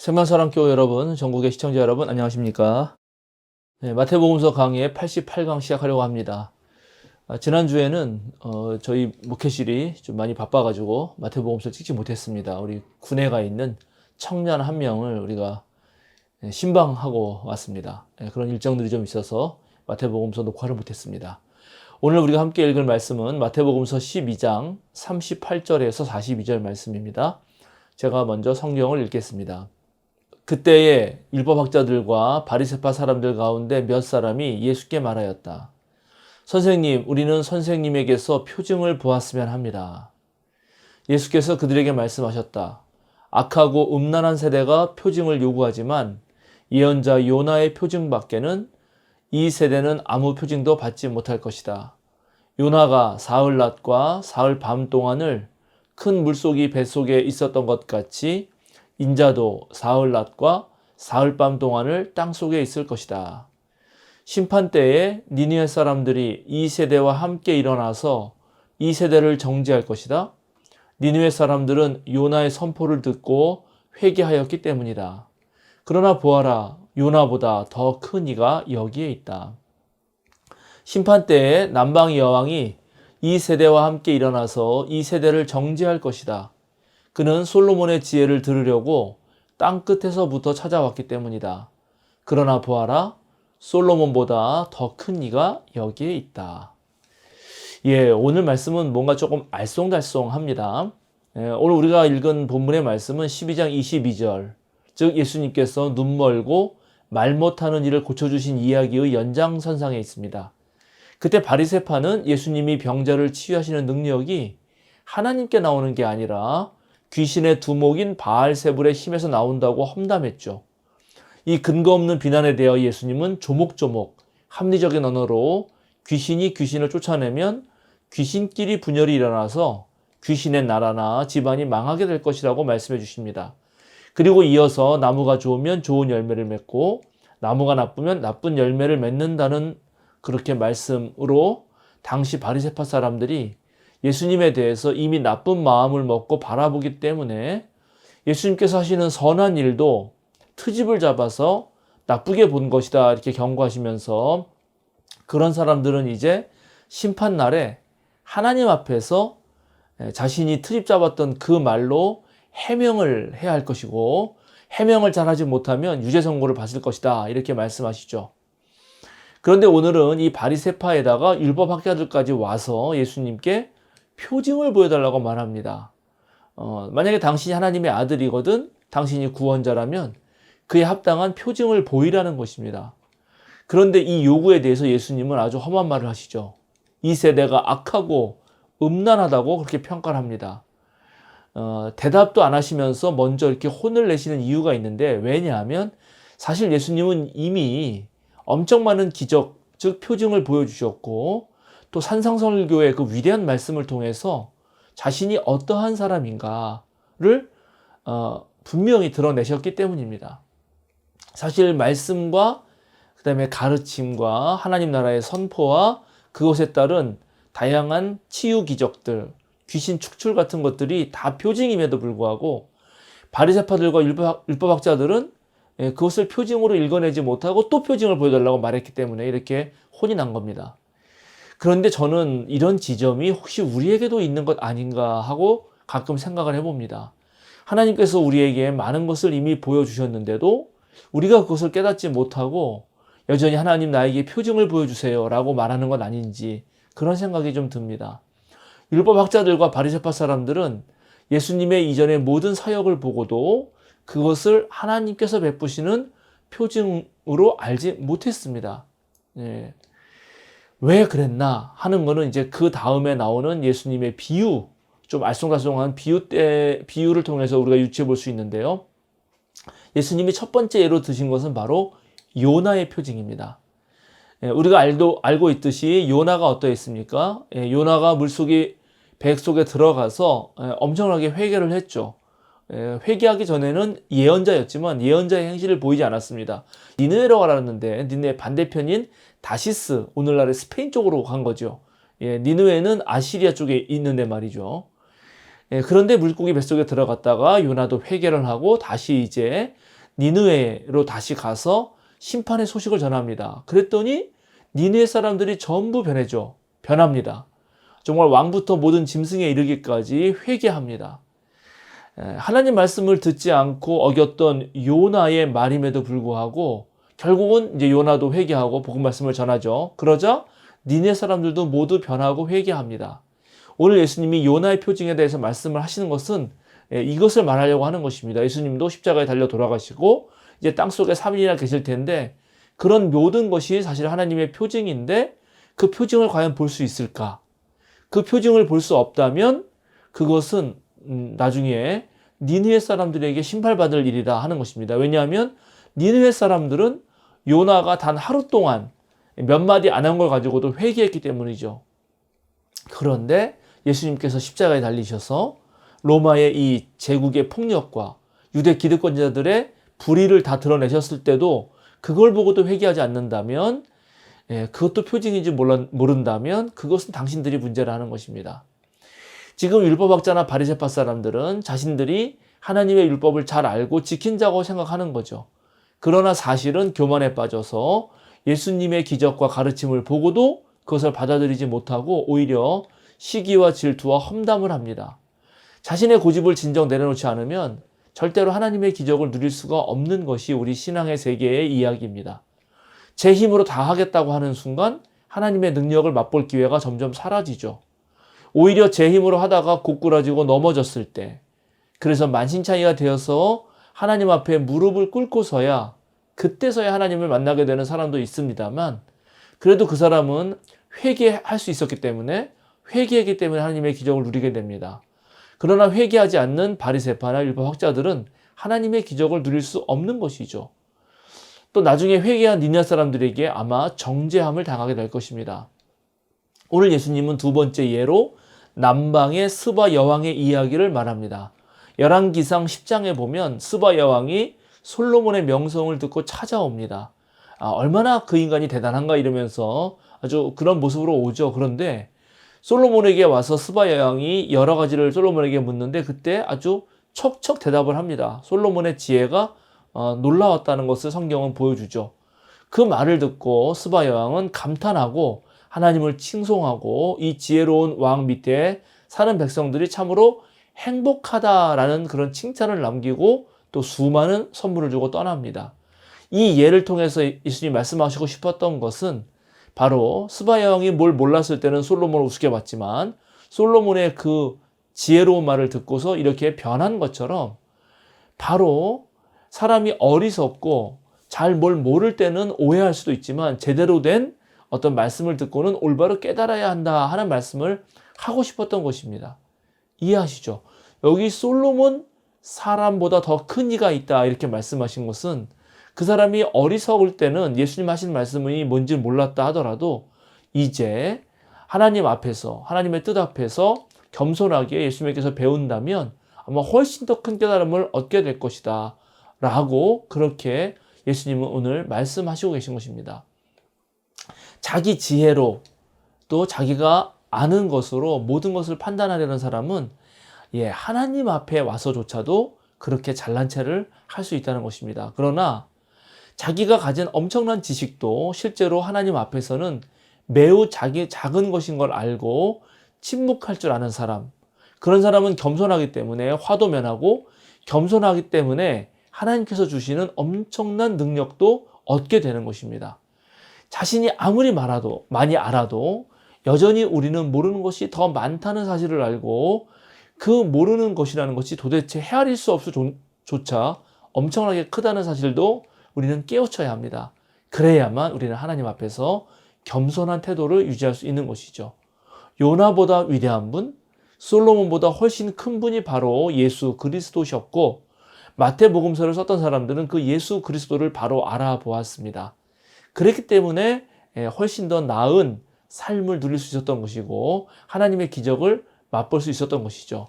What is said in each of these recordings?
생명사랑교회 여러분, 전국의 시청자 여러분, 안녕하십니까? 네, 마태복음서 강의 88강 시작하려고 합니다. 아, 지난주에는 어, 저희 목회실이 좀 많이 바빠가지고 마태복음서 찍지 못했습니다. 우리 군에 가 있는 청년 한 명을 우리가 네, 신방하고 왔습니다. 네, 그런 일정들이 좀 있어서 마태복음서 녹화를 못했습니다. 오늘 우리가 함께 읽을 말씀은 마태복음서 12장 38절에서 42절 말씀입니다. 제가 먼저 성경을 읽겠습니다. 그때에 율법학자들과 바리새파 사람들 가운데 몇 사람이 예수께 말하였다. 선생님, 우리는 선생님에게서 표징을 보았으면 합니다. 예수께서 그들에게 말씀하셨다. 악하고 음란한 세대가 표징을 요구하지만 예언자 요나의 표징 밖에는 이 세대는 아무 표징도 받지 못할 것이다. 요나가 사흘 낮과 사흘 밤 동안을 큰 물속이 뱃속에 있었던 것 같이 인자도 사흘 낮과 사흘 밤 동안을 땅 속에 있을 것이다. 심판 때에 니니의 사람들이 이 세대와 함께 일어나서 이 세대를 정지할 것이다. 니누의 사람들은 요나의 선포를 듣고 회개하였기 때문이다. 그러나 보아라, 요나보다 더 큰 이가 여기에 있다. 심판 때에 남방 여왕이 이 세대와 함께 일어나서 이 세대를 정지할 것이다. 그는 솔로몬의 지혜를 들으려고 땅 끝에서부터 찾아왔기 때문이다. 그러나 보아라, 솔로몬보다 더 큰 이가 여기에 있다. 예, 오늘 말씀은 뭔가 조금 알쏭달쏭합니다. 예, 오늘 우리가 읽은 본문의 말씀은 12장 22절, 즉 예수님께서 눈 멀고 말 못하는 일을 고쳐주신 이야기의 연장선상에 있습니다. 그때 바리세파는 예수님이 병자를 치유하시는 능력이 하나님께 나오는 게 아니라 귀신의 두목인 바알세불의 힘에서 나온다고 험담했죠. 이 근거 없는 비난에 대해 예수님은 조목조목 합리적인 언어로 귀신이 귀신을 쫓아내면 귀신끼리 분열이 일어나서 귀신의 나라나 집안이 망하게 될 것이라고 말씀해 주십니다. 그리고 이어서 나무가 좋으면 좋은 열매를 맺고 나무가 나쁘면 나쁜 열매를 맺는다는 그렇게 말씀으로 당시 바리세파 사람들이 예수님에 대해서 이미 나쁜 마음을 먹고 바라보기 때문에 예수님께서 하시는 선한 일도 트집을 잡아서 나쁘게 본 것이다 이렇게 경고하시면서 그런 사람들은 이제 심판 날에 하나님 앞에서 자신이 트집 잡았던 그 말로 해명을 해야 할 것이고 해명을 잘하지 못하면 유죄 선고를 받을 것이다 이렇게 말씀하시죠. 그런데 오늘은 이 바리세파에다가 율법 학자들까지 와서 예수님께 표징을 보여달라고 말합니다. 어, 만약에 당신이 하나님의 아들이거든, 당신이 구원자라면 그에 합당한 표징을 보이라는 것입니다. 그런데 이 요구에 대해서 예수님은 아주 험한 말을 하시죠. 이 세대가 악하고 음란하다고 그렇게 평가를 합니다. 어, 대답도 안 하시면서 먼저 이렇게 혼을 내시는 이유가 있는데 왜냐하면 사실 예수님은 이미 엄청 많은 기적, 즉 표징을 보여주셨고 또 산상설교의 그 위대한 말씀을 통해서 자신이 어떠한 사람인가를 어, 분명히 드러내셨기 때문입니다. 사실 말씀과 그 다음에 가르침과 하나님 나라의 선포와 그것에 따른 다양한 치유 기적들, 귀신 축출 같은 것들이 다 표징임에도 불구하고 바리새파들과 율법, 율법학자들은 예, 그것을 표징으로 읽어내지 못하고 또 표징을 보여달라고 말했기 때문에 이렇게 혼이 난 겁니다. 그런데 저는 이런 지점이 혹시 우리에게도 있는 것 아닌가 하고 가끔 생각을 해봅니다. 하나님께서 우리에게 많은 것을 이미 보여주셨는데도 우리가 그것을 깨닫지 못하고 여전히 하나님 나에게 표징을 보여주세요 라고 말하는 건 아닌지 그런 생각이 좀 듭니다. 율법학자들과 바리새파 사람들은 예수님의 이전의 모든 사역을 보고도 그것을 하나님께서 베푸시는 표징으로 알지 못했습니다. 예. 왜 그랬나 하는 거는 이제 그 다음에 나오는 예수님의 비유, 좀 알쏭달쏭한 비유 때, 비유를 통해서 우리가 유추해 볼 수 있는데요. 예수님이 첫 번째 예로 드신 것은 바로 요나의 표징입니다. 예, 우리가 알도, 알고 있듯이 요나가 어떠했습니까? 예, 요나가 물속에, 백 속에 들어가서 예, 엄청나게 회개를 했죠. 회개하기 전에는 예언자였지만 예언자의 행실을 보이지 않았습니다. 니느웨로 가라는데 니느웨 반대편인 다시스 오늘날의 스페인 쪽으로 간 거죠. 예, 니느웨는 아시리아 쪽에 있는데 말이죠. 예, 그런데 물고기 뱃속에 들어갔다가 요나도 회개를 하고 다시 이제 니느웨로 다시 가서 심판의 소식을 전합니다. 그랬더니 니느웨 사람들이 전부 변해져 변합니다. 정말 왕부터 모든 짐승에 이르기까지 회개합니다. 예, 하나님 말씀을 듣지 않고 어겼던 요나의 말임에도 불구하고 결국은 이제 요나도 회개하고 복음 말씀을 전하죠. 그러자 니네 사람들도 모두 변하고 회개합니다. 오늘 예수님이 요나의 표징에 대해서 말씀을 하시는 것은 예, 이것을 말하려고 하는 것입니다. 예수님도 십자가에 달려 돌아가시고 이제 땅 속에 3일이나 계실 텐데 그런 모든 것이 사실 하나님의 표징인데 그 표징을 과연 볼 수 있을까? 그 표징을 볼 수 없다면 그것은 음, 나중에 니느웨 사람들에게 심판받을 일이라 하는 것입니다. 왜냐하면 니느웨 사람들은 요나가 단 하루 동안 몇 마디 안 한 걸 가지고도 회개했기 때문이죠. 그런데 예수님께서 십자가에 달리셔서 로마의 이 제국의 폭력과 유대 기득권자들의 불의를 다 드러내셨을 때도 그걸 보고도 회개하지 않는다면 예, 그것도 표징인지 모른다면 그것은 당신들이 문제라 하는 것입니다. 지금 율법학자나 바리새파 사람들은 자신들이 하나님의 율법을 잘 알고 지킨다고 생각하는 거죠. 그러나 사실은 교만에 빠져서 예수님의 기적과 가르침을 보고도 그것을 받아들이지 못하고 오히려 시기와 질투와 험담을 합니다. 자신의 고집을 진정 내려놓지 않으면 절대로 하나님의 기적을 누릴 수가 없는 것이 우리 신앙의 세계의 이야기입니다. 제 힘으로 다 하겠다고 하는 순간 하나님의 능력을 맛볼 기회가 점점 사라지죠. 오히려 제 힘으로 하다가 고꾸라지고 넘어졌을 때, 그래서 만신창이가 되어서 하나님 앞에 무릎을 꿇고서야 그때서야 하나님을 만나게 되는 사람도 있습니다만, 그래도 그 사람은 회개할 수 있었기 때문에 회개했기 때문에 하나님의 기적을 누리게 됩니다. 그러나 회개하지 않는 바리새파나 율법 학자들은 하나님의 기적을 누릴 수 없는 것이죠. 또 나중에 회개한 니냐 사람들에게 아마 정죄함을 당하게 될 것입니다. 오늘 예수님은 두 번째 예로 남방의 스바 여왕의 이야기를 말합니다. 열왕기상 10장에 보면 스바 여왕이 솔로몬의 명성을 듣고 찾아옵니다. 아, 얼마나 그 인간이 대단한가 이러면서 아주 그런 모습으로 오죠. 그런데 솔로몬에게 와서 스바 여왕이 여러 가지를 솔로몬에게 묻는데 그때 아주 척척 대답을 합니다. 솔로몬의 지혜가 어, 놀라웠다는 것을 성경은 보여주죠. 그 말을 듣고 스바 여왕은 감탄하고 하나님을 칭송하고 이 지혜로운 왕 밑에 사는 백성들이 참으로 행복하다라는 그런 칭찬을 남기고 또 수많은 선물을 주고 떠납니다. 이 예를 통해서 예수님 말씀하시고 싶었던 것은 바로 스바 여왕이 뭘 몰랐을 때는 솔로몬을 우습게 봤지만 솔로몬의 그 지혜로운 말을 듣고서 이렇게 변한 것처럼 바로 사람이 어리석고 잘 뭘 모를 때는 오해할 수도 있지만 제대로 된 어떤 말씀을 듣고는 올바로 깨달아야 한다 하는 말씀을 하고 싶었던 것입니다. 이해하시죠? 여기 솔로몬 사람보다 더 큰 이가 있다 이렇게 말씀하신 것은 그 사람이 어리석을 때는 예수님 하신 말씀이 뭔지 몰랐다 하더라도 이제 하나님 앞에서 하나님의 뜻 앞에서 겸손하게 예수님께서 배운다면 아마 훨씬 더 큰 깨달음을 얻게 될 것이다. 라고 그렇게 예수님은 오늘 말씀하시고 계신 것입니다. 자기 지혜로 또 자기가 아는 것으로 모든 것을 판단하려는 사람은 예, 하나님 앞에 와서조차도 그렇게 잘난 체를 할 수 있다는 것입니다. 그러나 자기가 가진 엄청난 지식도 실제로 하나님 앞에서는 매우 자기 작은 것인 걸 알고 침묵할 줄 아는 사람. 그런 사람은 겸손하기 때문에 화도 면하고 겸손하기 때문에 하나님께서 주시는 엄청난 능력도 얻게 되는 것입니다. 자신이 아무리 말아도, 많이 알아도 여전히 우리는 모르는 것이 더 많다는 사실을 알고 그 모르는 것이라는 것이 도대체 헤아릴 수 없을 조차 엄청나게 크다는 사실도 우리는 깨우쳐야 합니다. 그래야만 우리는 하나님 앞에서 겸손한 태도를 유지할 수 있는 것이죠. 요나보다 위대한 분, 솔로몬보다 훨씬 큰 분이 바로 예수 그리스도셨고 마태복음서를 썼던 사람들은 그 예수 그리스도를 바로 알아보았습니다. 그렇기 때문에 예, 훨씬 더 나은 삶을 누릴 수 있었던 것이고 하나님의 기적을 맛볼 수 있었던 것이죠.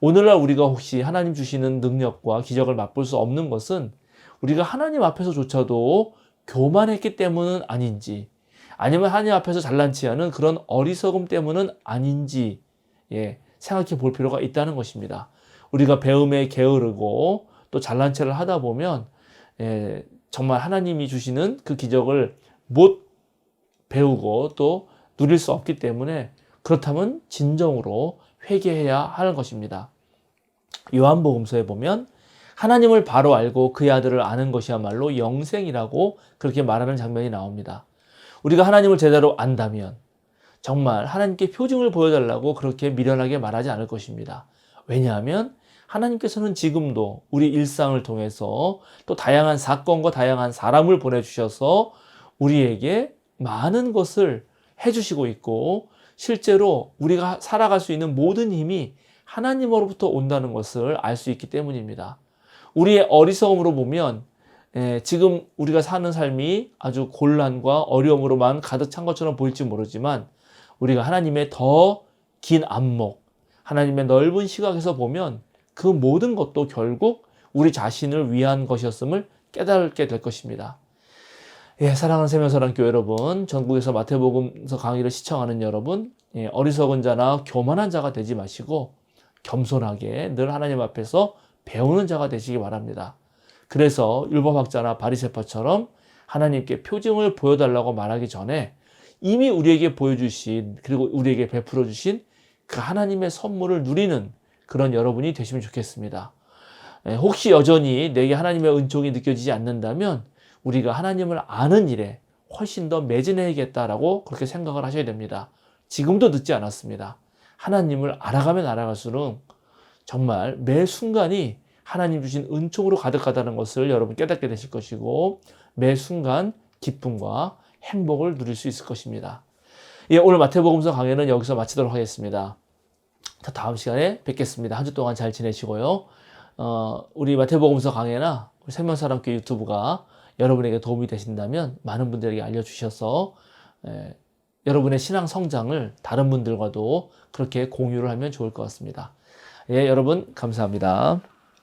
오늘날 우리가 혹시 하나님 주시는 능력과 기적을 맛볼 수 없는 것은 우리가 하나님 앞에서조차도 교만했기 때문은 아닌지 아니면 하나님 앞에서 잘난 치 않은 그런 어리석음 때문은 아닌지 예, 생각해 볼 필요가 있다는 것입니다. 우리가 배움에 게으르고 또 잘난 체를 하다 보면 예, 정말 하나님이 주시는 그 기적을 못 배우고 또 누릴 수 없기 때문에 그렇다면 진정으로 회개해야 하는 것입니다. 요한복음서에 보면 하나님을 바로 알고 그의 아들을 아는 것이야말로 영생이라고 그렇게 말하는 장면이 나옵니다. 우리가 하나님을 제대로 안다면 정말 하나님께 표징을 보여달라고 그렇게 미련하게 말하지 않을 것입니다. 왜냐하면 하나님께서는 지금도 우리 일상을 통해서 또 다양한 사건과 다양한 사람을 보내주셔서 우리에게 많은 것을 해주시고 있고 실제로 우리가 살아갈 수 있는 모든 힘이 하나님으로부터 온다는 것을 알 수 있기 때문입니다. 우리의 어리석음으로 보면 예, 지금 우리가 사는 삶이 아주 곤란과 어려움으로만 가득 찬 것처럼 보일지 모르지만 우리가 하나님의 더 긴 안목, 하나님의 넓은 시각에서 보면 그 모든 것도 결국 우리 자신을 위한 것이었음을 깨닫게 될 것입니다. 예, 사랑하는 세면사랑 교회 여러분, 전국에서 마태복음서 강의를 시청하는 여러분, 예, 어리석은 자나 교만한 자가 되지 마시고 겸손하게 늘 하나님 앞에서 배우는 자가 되시기 바랍니다. 그래서 율법학자나 바리새파처럼 하나님께 표징을 보여달라고 말하기 전에 이미 우리에게 보여주신 그리고 우리에게 베풀어 주신 그 하나님의 선물을 누리는 그런 여러분이 되시면 좋겠습니다. 예, 혹시 여전히 내게 하나님의 은총이 느껴지지 않는다면 우리가 하나님을 아는 일에 훨씬 더 매진해야겠다라고 그렇게 생각을 하셔야 됩니다. 지금도 늦지 않았습니다. 하나님을 알아가면 알아갈수록 정말 매 순간이 하나님 주신 은총으로 가득하다는 것을 여러분 깨닫게 되실 것이고 매 순간 기쁨과 행복을 누릴 수 있을 것입니다. 예, 오늘 마태복음서 강의는 여기서 마치도록 하겠습니다. 자, 다음 시간에 뵙겠습니다. 한 주 동안 잘 지내시고요. 어, 우리 마태복음서 강의나 우리 생명사람교회 유튜브가 여러분에게 도움이 되신다면 많은 분들에게 알려주셔서 에, 여러분의 신앙 성장을 다른 분들과도 그렇게 공유를 하면 좋을 것 같습니다. 예, 여러분 감사합니다.